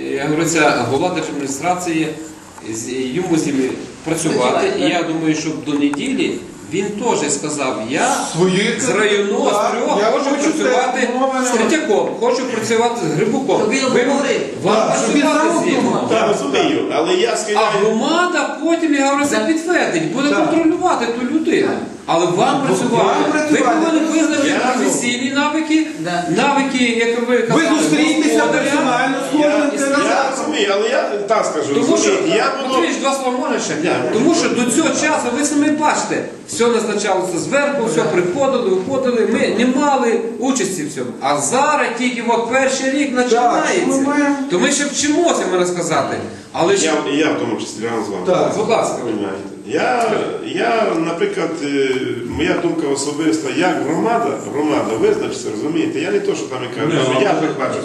Я говорю, це голова держадміністрації, йому з ними працювати. І я думаю, що до неділі він теж сказав, я Свої з районного з трьох Я хочу хочу працювати з нема. Третьяком, хочу працювати з Грибуком. Ви- Вам Так, щоб він працювати з ним. думав. Так, розумію, але я А громада потім, я говорю, це підтвердить, буде Так. контролювати ту людину. Але вам працювати. вам Ви працювати. повинні визнати Я- професійні навики, Да. навики, як ви Ви казали, зустріньтеся господаря. персонально з я розумію, але я так скажу, Тому що, розумію, я буду. Матвійович, два слова можеш ще? Ні. Тому що до цього часу ви самі бачите, все назначалося зверху, все приходили, виходили. Ми не мали участі в цьому. А зараз тільки от перший рік ми починається. маємо- То ми ще вчимося, можна сказати. Але ж, Я, я в тому числі разом з вами. Так. будь ласка, Понімаєте? Я, я, наприклад, е, моя думка особиста, як громада, громада визначиться, розумієте, я не то, що там я кажу, що я так бачу.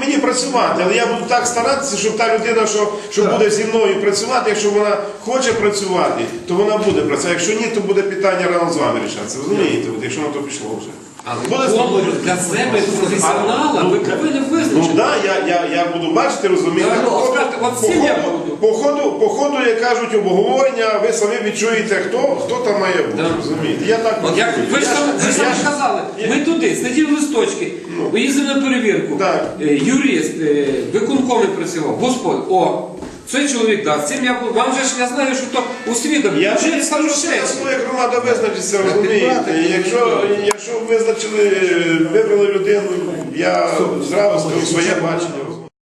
Мені працювати, але я буду так старатися, щоб та людина, що, що Так. буде зі мною працювати, якщо вона хоче працювати, то вона буде працювати. Якщо ні, то буде питання разом з вами рішатися. Розумієте, От якщо на то пішло вже. але конкурс для себе професіонала ви повинні Ну так, так, я, я, я буду бачити, розуміти. Да, По от ходу- скажете, от по всім я ходу- буду. По ходу, по ходу, як кажуть, обговорення, ви самі відчуєте, хто, хто там має бути. Да. Розумієте? Я так От як ви ж сам- ви я самі казали, я- ми туди, сиділи листочки, поїздили на перевірку. Так. Е, Юрист, е, виконкомі працював, Господь, о, цей чоловік дав, цим я був. Вам же ж я знаю, що то усвідомлено. Я Вже не скажу, що ще. я свою як громада визначиться, розумієте. Якщо, якщо визначили, вибрали людину, я зразу скажу своє бачення.